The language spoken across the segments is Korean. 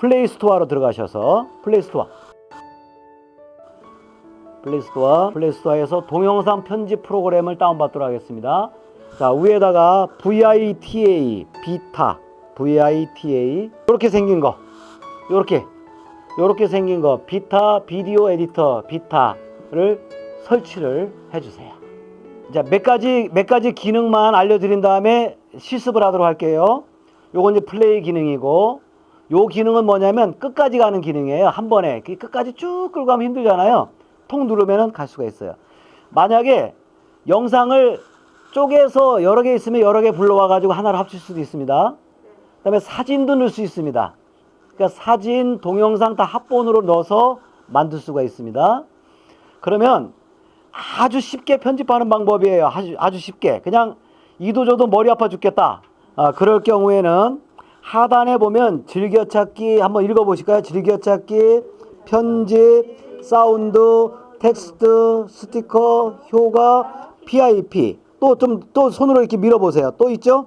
플레이 스토어로 들어가셔서 플레이 스토어 플레이 스토어 플레이 스토어에서 동영상 편집 프로그램을 다운받도록 하겠습니다. 자 위에다가 VITA 비타 VITA 이렇게 생긴 거 이렇게 이렇게 생긴 거 비타 비디오 에디터 비타를 설치를 해주세요. 자, 몇 가지 몇 가지 기능만 알려드린 다음에 실습을 하도록 할게요. 요건 이제 플레이 기능이고 요 기능은 뭐냐면 끝까지 가는 기능이에요. 한 번에 그 끝까지 쭉 끌고 가면 힘들잖아요. 통 누르면은 갈 수가 있어요. 만약에 영상을 쪼개서 여러 개 있으면 여러 개 불러와 가지고 하나로 합칠 수도 있습니다. 그다음에 사진도 넣을 수 있습니다. 그러니까 사진, 동영상 다 합본으로 넣어서 만들 수가 있습니다. 그러면 아주 쉽게 편집하는 방법이에요. 아주, 아주 쉽게. 그냥 이도저도 머리 아파 죽겠다. 아, 그럴 경우에는 하단에 보면 즐겨찾기 한번 읽어보실까요? 즐겨찾기, 편집, 사운드, 텍스트, 스티커, 효과, PIP. 또 좀 또 손으로 이렇게 밀어보세요. 또 있죠?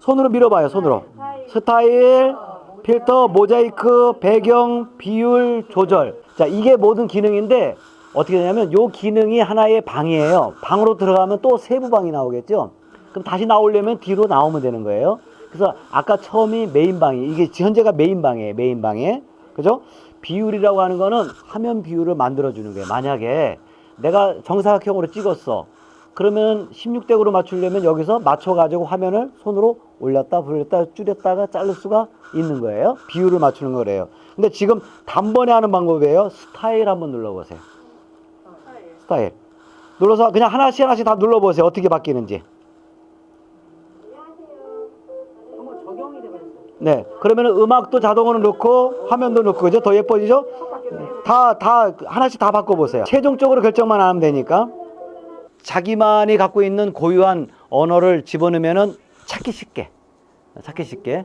손으로 밀어봐요. 손으로. 스타일, 필터, 모자이크, 배경, 비율, 조절. 자, 이게 모든 기능인데 어떻게 되냐면 요 기능이 하나의 방이에요. 방으로 들어가면 또 세부 방이 나오겠죠. 그럼 다시 나오려면 뒤로 나오면 되는 거예요. 그래서 아까 처음이 메인 방이 이게 현재가 메인 방이에요. 메인 방에. 그죠? 비율이라고 하는 거는 화면 비율을 만들어 주는 거예요. 만약에 내가 정사각형으로 찍었어. 그러면 16대구로 맞추려면 여기서 맞춰 가지고 화면을 손으로 올렸다 불렸다 줄였다가 자를 수가 있는 거예요. 비율을 맞추는 거래요. 근데 지금 단번에 하는 방법이에요. 스타일 한번 눌러 보세요. 스타일. 눌러서 그냥 하나씩 하나씩 다 눌러 보세요. 어떻게 바뀌는지. 네. 그러면은 음악도 자동으로 넣고 화면도 넣고 그죠? 더 예뻐지죠? 다, 다, 하나씩 다 바꿔 보세요. 최종적으로 결정만 하면 되니까. 자기만이 갖고 있는 고유한 언어를 집어넣으면은 찾기 쉽게. 찾기 쉽게.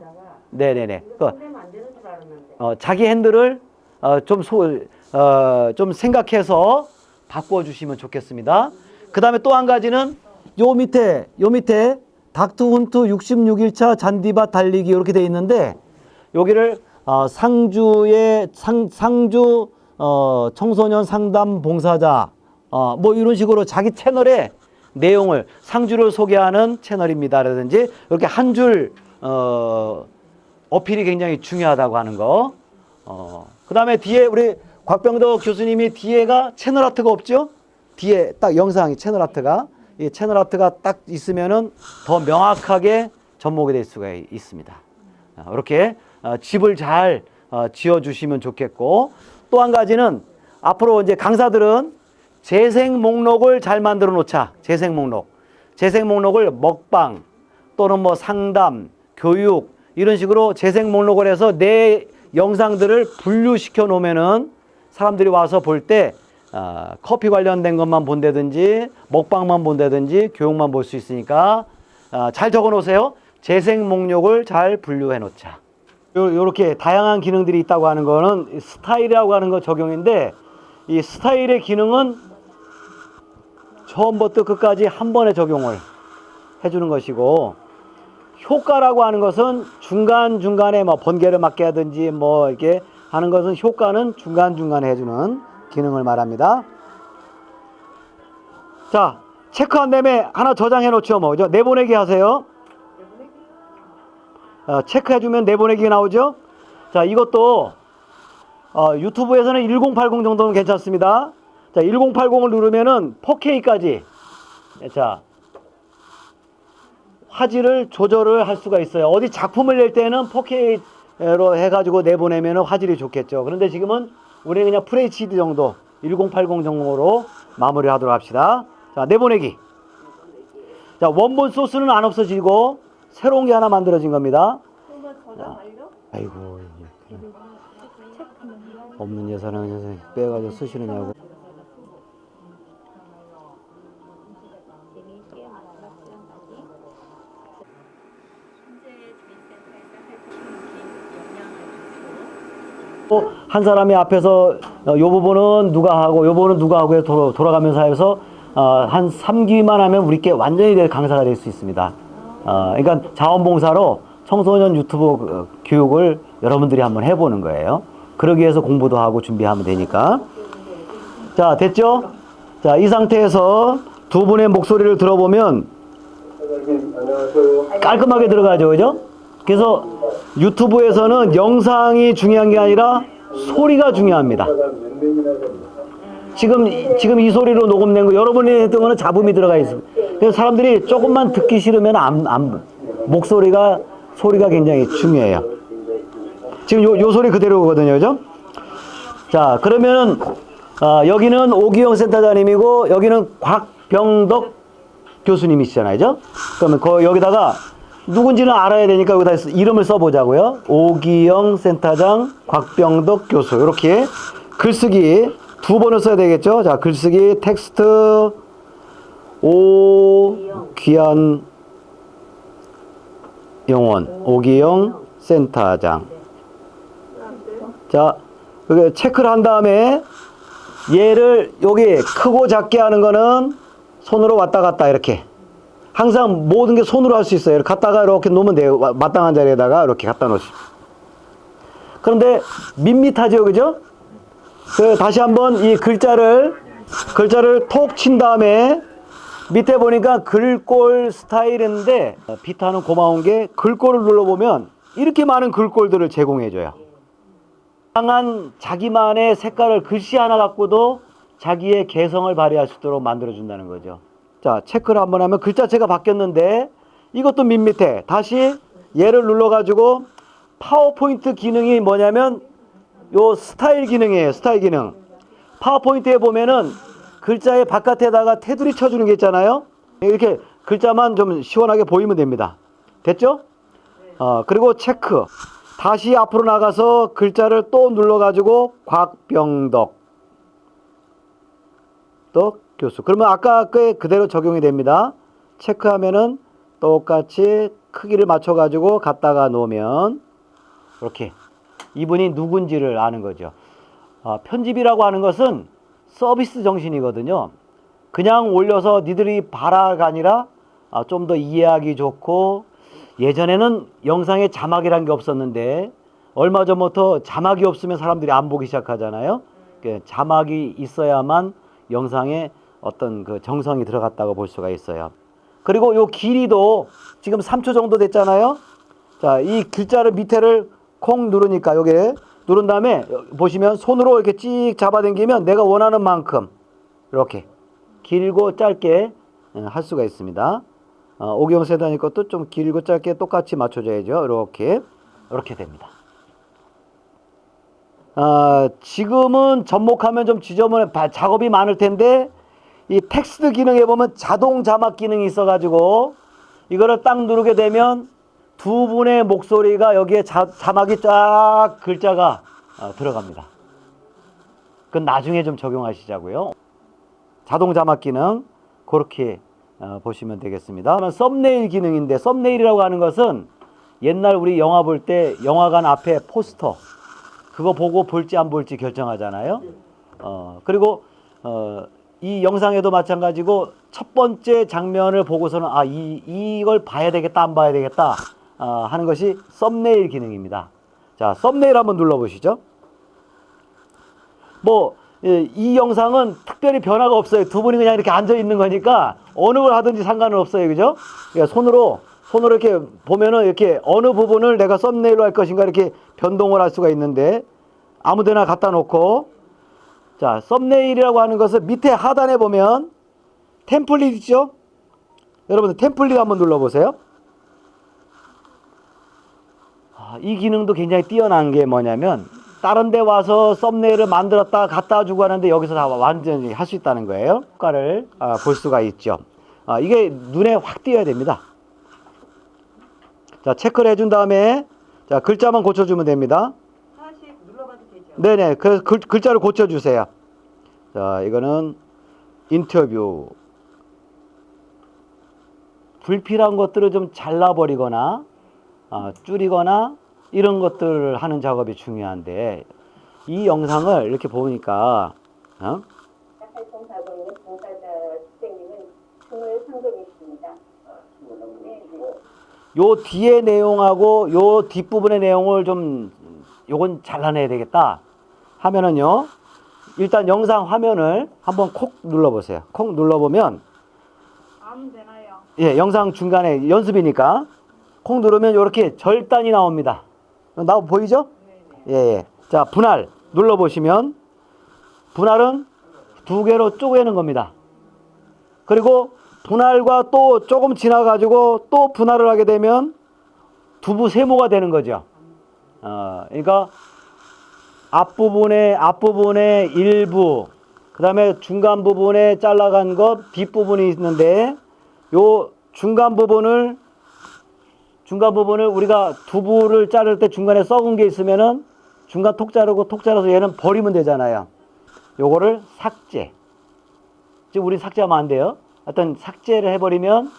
그, 안 되는 줄 알았는데. 어, 자기 핸들을 어, 좀, 소, 어, 좀 생각해서 바꿔 주시면 좋겠습니다. 그 다음에 또 한 가지는 요 밑에, 요 밑에 닥트 훈트 66일차 잔디밭 달리기 이렇게 돼 있는데 여기를 어, 상주의 상, 상주 어, 청소년 상담 봉사자 어, 뭐 이런 식으로 자기 채널에 내용을 상주를 소개하는 채널입니다라든지 이렇게 한 줄 어, 어필이 굉장히 중요하다고 하는 거. 어, 그 다음에 뒤에 우리 곽병덕 교수님이 뒤에가 채널 아트가 없죠? 뒤에 딱 영상이 채널 아트가 이 채널 아트가 딱 있으면은 더 명확하게 접목이 될 수가 이- 있습니다. 아, 이렇게 어, 집을 잘 어, 지어 주시면 좋겠고 또 한 가지는 앞으로 이제 강사들은 재생 목록을 잘 만들어 놓자. 재생 목록. 재생 목록을 먹방 또는 뭐 상담, 교육 이런 식으로 재생 목록을 해서 내 영상들을 분류시켜 놓으면은 사람들이 와서 볼 때 아, 커피 관련된 것만 본다든지 먹방만 본다든지 교육만 볼 수 있으니까 아, 잘 적어 놓으세요. 재생 목록을 잘 분류해 놓자. 요, 요렇게 다양한 기능들이 있다고 하는 거는 스타일이라고 하는 거 적용인데 이 스타일의 기능은 처음부터 끝까지 한 번에 적용을 해주는 것이고 효과라고 하는 것은 중간중간에 뭐 번개를 맞게 하든지 뭐 이렇게 하는 것은 효과는 중간중간에 해주는 기능을 말합니다. 자, 체크한 다음에 하나 저장해 놓죠. 뭐, 그죠? 내보내기 하세요. 어, 체크해 주면 내보내기 나오죠. 자, 이것도 어, 유튜브에서는 1080 정도는 괜찮습니다. 자, 1080을 누르면은 4K까지 자 화질을 조절을 할 수가 있어요. 어디 작품을 낼 때는 4K로 해가지고 내보내면은 화질이 좋겠죠. 그런데 지금은 우리는 그냥 FHD 정도 1080 정도로 마무리하도록 합시다. 자, 내보내기. 자, 원본 소스는 안 없어지고 새로운 게 하나 만들어진 겁니다. 완료? 아이고 없는 예산을 그냥 빼가지고 쓰시느냐고. 한 사람이 앞에서 어, 요 부분은 누가 하고 요 부분은 누가 하고 해서 돌아, 돌아가면서 해서 어, 한 3기만 하면 우리께 완전히 될 강사가 될 수 있습니다. 어, 그러니까 자원봉사로 청소년 유튜브 어, 교육을 여러분들이 한번 해보는 거예요. 그러기 위해서 공부도 하고 준비하면 되니까. 자, 됐죠? 자, 이 상태에서 두 분의 목소리를 들어보면 깔끔하게 들어가죠, 그죠? 그래서 유튜브에서는 영상이 중요한 게 아니라 소리가 중요합니다. 지금 이- 지금 이 소리로 녹음된 거 여러분이 했던 거는 잡음이 들어가 있어요. 그래서 사람들이 조금만 듣기 싫으면 안, 안 목소리가 소리가 굉장히 중요해요. 지금 요, 요 소리 그대로거든요, 그죠? 자, 그러면은 아, 여기는 오기영 센터장님이고 여기는 곽병덕 교수님이시잖아요, 그죠? 그러면 거, 여기다가 누군지는 알아야 되니까 여기다 쓰- 이름을 써보자고요. 오기영 센터장, 곽병덕 교수 이렇게 글쓰기 두 번을 써야 되겠죠? 자, 글쓰기 텍스트 오 귀한 영원 오기영 센터장. 자, 그 체크를 한 다음에 얘를 여기 크고 작게 하는 거는 손으로 왔다 갔다 이렇게. 항상 모든 게 손으로 할 수 있어요. 갖다가 이렇게 놓으면 돼요. 와- 마땅한 자리에다가 이렇게 갖다 놓으시고. 그런데 밋밋하죠, 그죠? 그 다시 한번 이 글자를 글자를 톡 친 다음에 밑에 보니까 글꼴 스타일인데 어, 비타는 고마운 게 글꼴을 눌러보면 이렇게 많은 글꼴들을 제공해줘요. 다양한 자기만의 색깔을 글씨 하나 갖고도 자기의 개성을 발휘할 수 있도록 만들어준다는 거죠. 자, 체크를 한번 하면 글자체가 바뀌었는데 이것도 밋밋해. 다시 얘를 눌러가지고 파워포인트 기능이 뭐냐면 요 스타일 기능이에요. 스타일 기능. 파워포인트에 보면은 글자의 바깥에다가 테두리 쳐주는 게 있잖아요. 이렇게 글자만 좀 시원하게 보이면 됩니다. 됐죠? 어, 그리고 체크. 다시 앞으로 나가서 글자를 또 눌러가지고 곽병덕 덕 교수. 그러면 아까 그 그대로 적용이 됩니다. 체크하면은 똑같이 크기를 맞춰 가지고 갖다가 놓으면 이렇게 이분이 누군지를 아는 거죠. 아, 편집이라고 하는 것은 서비스 정신이거든요. 그냥 올려서 니들이 봐라가 아니라 아, 좀 더 이해하기 좋고 예전에는 영상에 자막이란 게 없었는데 얼마 전부터 자막이 없으면 사람들이 안 보기 시작하잖아요. 그 자막이 있어야만 영상에 어떤 그 정성이 들어갔다고 볼 수가 있어요. 그리고 요 길이도 지금 3초 정도 됐잖아요. 자, 이 글자를 밑에를 콩 누르니까 여기 누른 다음에 보시면 손으로 이렇게 찍 잡아당기면 내가 원하는 만큼 이렇게 길고 짧게 예, 할 수가 있습니다. 어, 오경 세단이 것도 좀 길고 짧게 똑같이 맞춰줘야죠. 이렇게 이렇게 됩니다. 아, 지금은 접목하면 좀 지저분해 바- 작업이 많을 텐데 이 텍스트 기능에 보면 자동 자막 기능이 있어가지고 이거를 딱 누르게 되면 두 분의 목소리가 여기에 자, 자막이 쫙 글자가 어, 들어갑니다. 그건 나중에 좀 적용하시자고요. 자동 자막 기능 그렇게 어, 보시면 되겠습니다. 그러면 썸네일 기능인데 썸네일이라고 하는 것은 옛날 우리 영화 볼 때 영화관 앞에 포스터 그거 보고 볼지 안 볼지 결정하잖아요. 어, 그리고 어, 이 영상에도 마찬가지고 첫 번째 장면을 보고서는 아, 이, 이걸 봐야 되겠다, 안 봐야 되겠다 아, 하는 것이 썸네일 기능입니다. 자, 썸네일 한번 눌러보시죠. 뭐, 예, 이 영상은 특별히 변화가 없어요. 두 분이 그냥 이렇게 앉아 있는 거니까 어느 걸 하든지 상관은 없어요. 그죠? 그러니까 손으로, 손으로 이렇게 보면은 이렇게 어느 부분을 내가 썸네일로 할 것인가 이렇게 변동을 할 수가 있는데 아무 데나 갖다 놓고 자, 썸네일이라고 하는 것은 밑에 하단에 보면 템플릿 있죠? 여러분들 템플릿 한번 눌러보세요. 아, 이 기능도 굉장히 뛰어난 게 뭐냐면 다른 데 와서 썸네일을 만들었다 갖다 주고 하는데 여기서 다 완전히 할 수 있다는 거예요. 효과를 아, 볼 수가 있죠. 아, 이게 눈에 확 띄어야 됩니다. 자, 체크를 해준 다음에 자, 글자만 고쳐주면 됩니다. 하나씩 눌러봐도 되죠? 네네. 그래서 글, 글자를 고쳐주세요. 자, 이거는 인터뷰. 불필요한 것들을 좀 잘라버리거나, 아, 줄이거나, 이런 것들을 하는 작업이 중요한데, 이 영상을 이렇게 보니까, 어? 활동하고 있는 봉사자 선생님은 23분이십니다. 요 뒤에 내용하고 요 뒷부분의 내용을 좀 요건 잘라내야 되겠다 하면은요. 일단 영상 화면을 한번 콕 눌러보세요. 콕 눌러보면 되나요? 예, 영상 중간에 연습이니까 콕 누르면 이렇게 절단이 나옵니다. 나 보이죠? 예, 예. 자, 분할 눌러보시면 분할은 두 개로 쪼개는 겁니다. 그리고 분할과 또 조금 지나가지고 또 분할을 하게 되면 두부 세모가 되는 거죠. 어, 그러니까 앞부분에 앞부분에 일부 그다음에 중간 부분에 잘라간 것 뒷부분이 있는데 요 중간 부분을 중간 부분을 우리가 두부를 자를 때 중간에 썩은 게 있으면은 중간 톡 자르고 톡 자라서 얘는 버리면 되잖아요. 요거를 삭제. 지금 우리 삭제하면 안 돼요. 어떤 삭제를 해버리면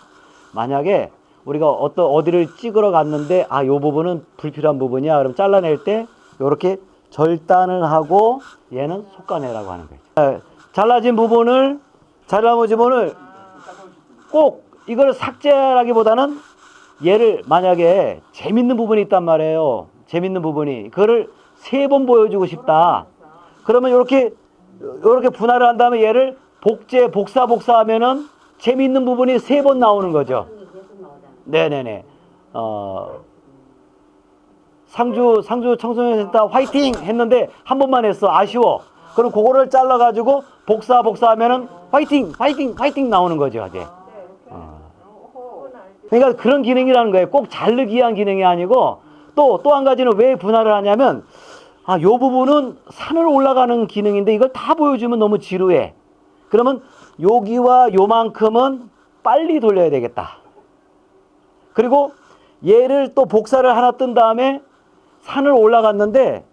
만약에 우리가 어떤 어디를 찍으러 갔는데 아 요 부분은 불필요한 부분이야. 그럼 잘라낼 때 요렇게 절단을 하고 얘는 속가내라고 하는 거예요. 예, 잘라진 부분을 잘라진 부분을 꼭 이걸 삭제라기보다는 얘를 만약에 재밌는 부분이 있단 말이에요. 재밌는 부분이 그거를 세 번 보여주고 싶다. 그러면 이렇게 이렇게 분할을 한 다음에 얘를 복제 복사 복사하면은 재밌는 부분이 세 번 나오는 거죠. 네네네. 어 상주 상주 청소년센터 화이팅 했는데 한 번만 했어 아쉬워. 그럼 그거를 잘라 가지고 복사 복사하면은 화이팅 화이팅 화이팅 나오는 거죠 이제. 그러니까 그런 기능이라는 거예요. 꼭 자르기 위한 기능이 아니고 또 또 한 가지는 왜 분할을 하냐면 아, 요 부분은 산을 올라가는 기능인데 이걸 다 보여주면 너무 지루해. 그러면 여기와 요만큼은 빨리 돌려야 되겠다. 그리고 얘를 또 복사를 하나 뜬 다음에 산을 올라갔는데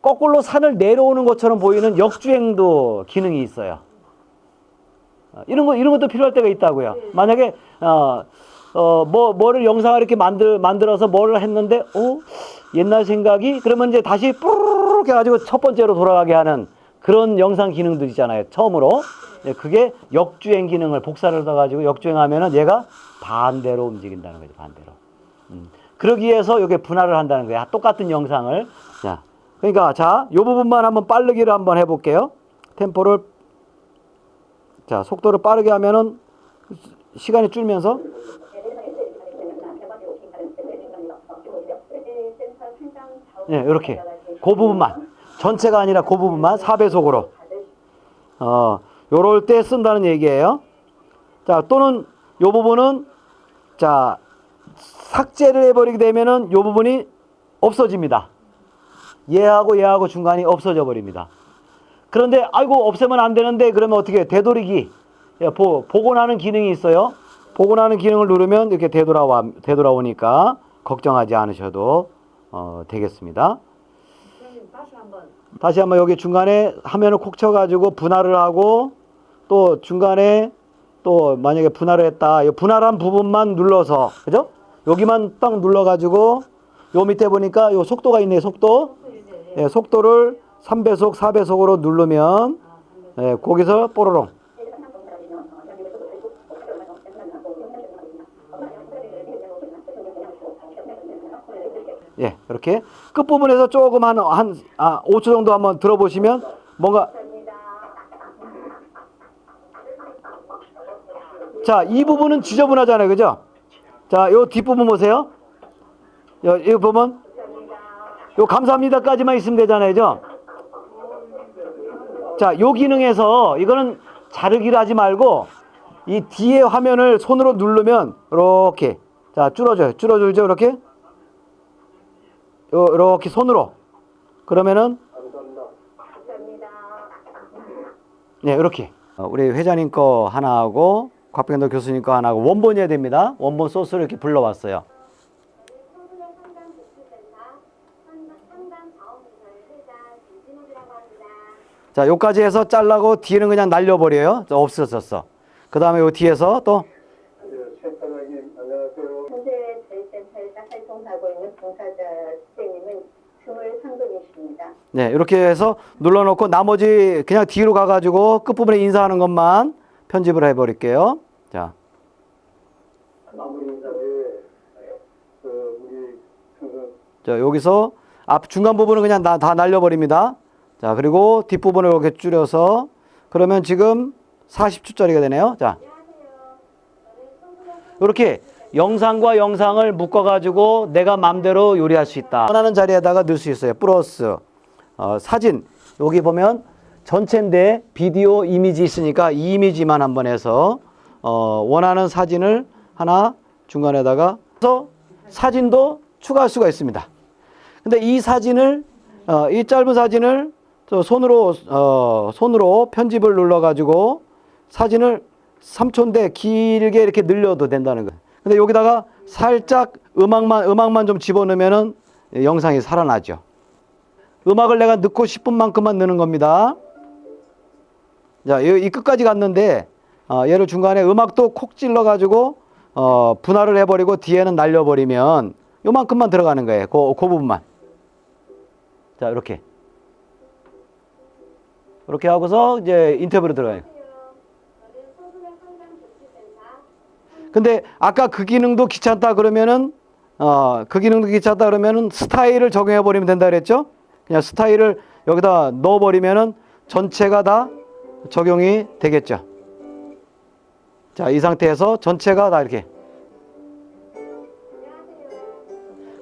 거꾸로 산을 내려오는 것처럼 보이는 역주행도 기능이 있어요. 어, 이런 거 이런 것도 필요할 때가 있다고요. 만약에 어, 어, 뭐, 뭐를 영상을 이렇게 만들, 만들어서 뭐를 했는데, 어? 옛날 생각이? 그러면 이제 다시 뿌르르 해가지고 첫 번째로 돌아가게 하는 그런 영상 기능들 있잖아요. 처음으로. 예, 그게 역주행 기능을 복사를 넣어가지고 역주행하면은 얘가 반대로 움직인다는 거죠. 반대로. 음. 그러기 위해서 이게 분할을 한다는 거야. 똑같은 영상을. 자. 그러니까, 자, 요 부분만 한번 빠르기를 한번 해 볼게요. 템포를, 자, 속도를 빠르게 하면은 시간이 줄면서 예, 이렇게. 그 부분만. 전체가 아니라 그 부분만 4배속으로. 어, 요럴 때 쓴다는 얘기예요. 자, 또는 요 부분은 자, 삭제를 해버리게 되면은 요 부분이 없어집니다. 얘하고 얘하고 중간이 없어져 버립니다. 그런데 아이고 없애면 안 되는데 그러면 어떻게 해요? 되돌리기 예, 보, 복원하는 기능이 있어요. 복원하는 기능을 누르면 이렇게 되돌아와 되돌아오니까 걱정하지 않으셔도 어, 되겠습니다. 다시 한번 다시 한번 여기 중간에 화면을 콕 쳐가지고 분할을 하고 또 중간에 또 만약에 분할을 했다. 이 분할한 부분만 눌러서 그죠? 여기만 딱 눌러 가지고 요 밑에 보니까 요 속도가 있네 속도. 예, 속도를 3배속, 4배속으로 누르면 예, 거기서 뽀로롱. 예, 이렇게 끝부분에서 조금 한, 한, 아, 5초 정도 한번 들어보시면 뭔가 자, 이 부분은 지저분하잖아요. 그죠? 자, 요 뒷부분 보세요. 요, 이 부분. 요 감사합니다까지만 있으면 되잖아요. 그죠? 자, 요 기능에서 이거는 자르기를 하지 말고 이 뒤에 화면을 손으로 누르면 이렇게 자, 줄어져요. 줄어들죠. 이렇게. 요, 이렇게 손으로. 그러면은 네, 이렇게. 어, 우리 회장님 거 하나 하고 곽병도 교수님 거 하나 하고 원본이어야 됩니다. 원본 소스를 이렇게 불러왔어요. 자, 요까지 해서 잘라고 뒤는 그냥 날려버려요. 저 없어졌어. 그 다음에 요 뒤에서 또, 센터장님 안녕하세요. 현재 저희 센터에서 활동하고 있는 봉사자 선생님은 23분이십니다. 네, 이렇게 해서 눌러놓고 나머지 그냥 뒤로 가가지고 끝부분에 인사하는 것만 편집을 해버릴게요. 자, 자, 여기서 앞 중간 부분은 그냥 다, 다 날려버립니다. 자, 그리고 뒷부분을 이렇게 줄여서 그러면 지금 40초짜리가 되네요. 자, 이렇게 영상과 영상을 묶어가지고 내가 맘대로 요리할 수 있다. 원하는 자리에다가 넣을 수 있어요. 플러스 어, 사진 여기 보면 전체인데 비디오 이미지 있으니까 이 이미지만 한번 해서 어, 원하는 사진을 하나 중간에다가 해서 사진도 추가할 수가 있습니다. 근데 이 사진을 어, 이 짧은 사진을 저 손으로 어, 손으로 편집을 눌러 가지고 사진을 3초인데 길게 이렇게 늘려도 된다는 거예요. 근데 여기다가 살짝 음악만 음악만 좀 집어넣으면은 영상이 살아나죠. 음악을 내가 넣고 싶은 만큼만 넣는 겁니다. 자, 이, 이 끝까지 갔는데 어, 얘를 중간에 음악도 콕 찔러 가지고 어, 분할을 해버리고 뒤에는 날려버리면 요만큼만 들어가는 거예요. 그, 그 부분만. 자, 이렇게. 이렇게 하고서 이제 인터뷰로 들어가요. 근데 아까 그 기능도 귀찮다 그러면은 어, 그 기능도 귀찮다 그러면은 스타일을 적용해 버리면 된다 그랬죠? 그냥 스타일을 여기다 넣어 버리면은 전체가 다 적용이 되겠죠. 자, 이 상태에서 전체가 다 이렇게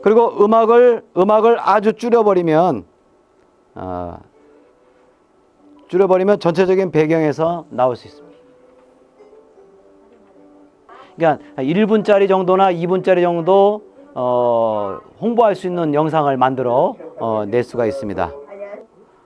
그리고 음악을 음악을 아주 줄여 버리면 어, 줄여 버리면 전체적인 배경에서 나올 수 있습니다. 그러니까 1분짜리 정도나 2분짜리 정도 어, 홍보할 수 있는 영상을 만들어 어, 낼 수가 있습니다.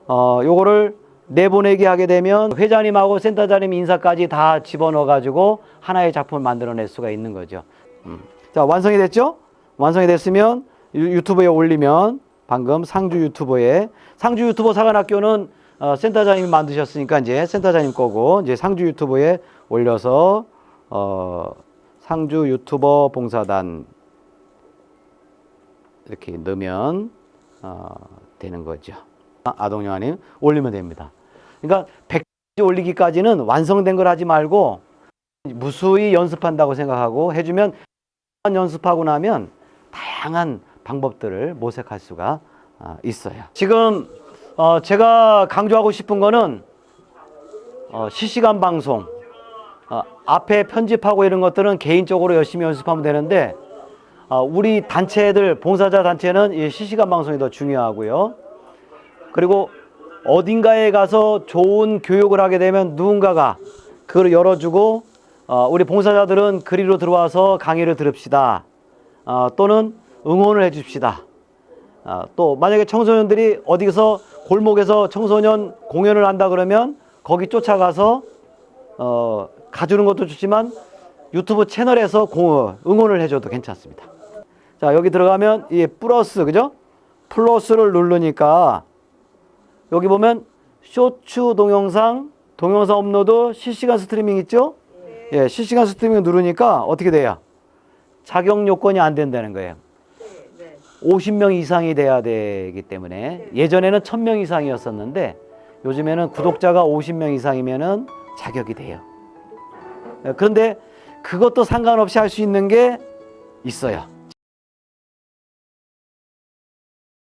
어, 요거를 내보내기 하게 되면 회장님하고 센터장님 인사까지 다 집어넣어 가지고 하나의 작품을 만들어낼 수가 있는 거죠. 음. 자 완성이 됐죠? 완성이 됐으면 유- 유튜브에 올리면 방금 상주 유튜버에 상주 유튜버 사관학교는 어, 센터장님이 만드셨으니까 이제 센터장님 거고 이제 상주 유튜브에 올려서 어, 상주 유튜버 봉사단 이렇게 넣으면 어, 되는 거죠. 아동영화님 올리면 됩니다. 그러니까 100지 올리기까지는 완성된 걸 하지 말고 무수히 연습한다고 생각하고 해주면 연습하고 나면 다양한 방법들을 모색할 수가 아, 있어요. 지금 어, 제가 강조하고 싶은 거는 어, 실시간 방송 어, 앞에 편집하고 이런 것들은 개인적으로 열심히 연습하면 되는데 어, 우리 단체들 봉사자 단체는 이 실시간 방송이 더 중요하고요. 그리고 어딘가에 가서 좋은 교육을 하게 되면 누군가가 그걸 열어주고 어, 우리 봉사자들은 그리로 들어와서 강의를 들읍시다. 어, 또는 응원을 해줍시다. 어, 또 만약에 청소년들이 어디서 골목에서 청소년 공연을 한다 그러면 거기 쫓아가서 어, 가주는 것도 좋지만 유튜브 채널에서 공, 응원을 해줘도 괜찮습니다. 자 여기 들어가면 이 플러스 그죠? 플러스를 누르니까 여기 보면 쇼츠 동영상 동영상 업로드 실시간 스트리밍 있죠? 예, 실시간 스트리밍 누르니까 어떻게 돼요? 자격 요건이 안 된다는 거예요. 50명 이상이 돼야 되기 때문에 예전에는 1000명 이상이었었는데 요즘에는 구독자가 50명 이상이면은 자격이 돼요. 예, 그런데 그것도 상관없이 할 수 있는 게 있어요.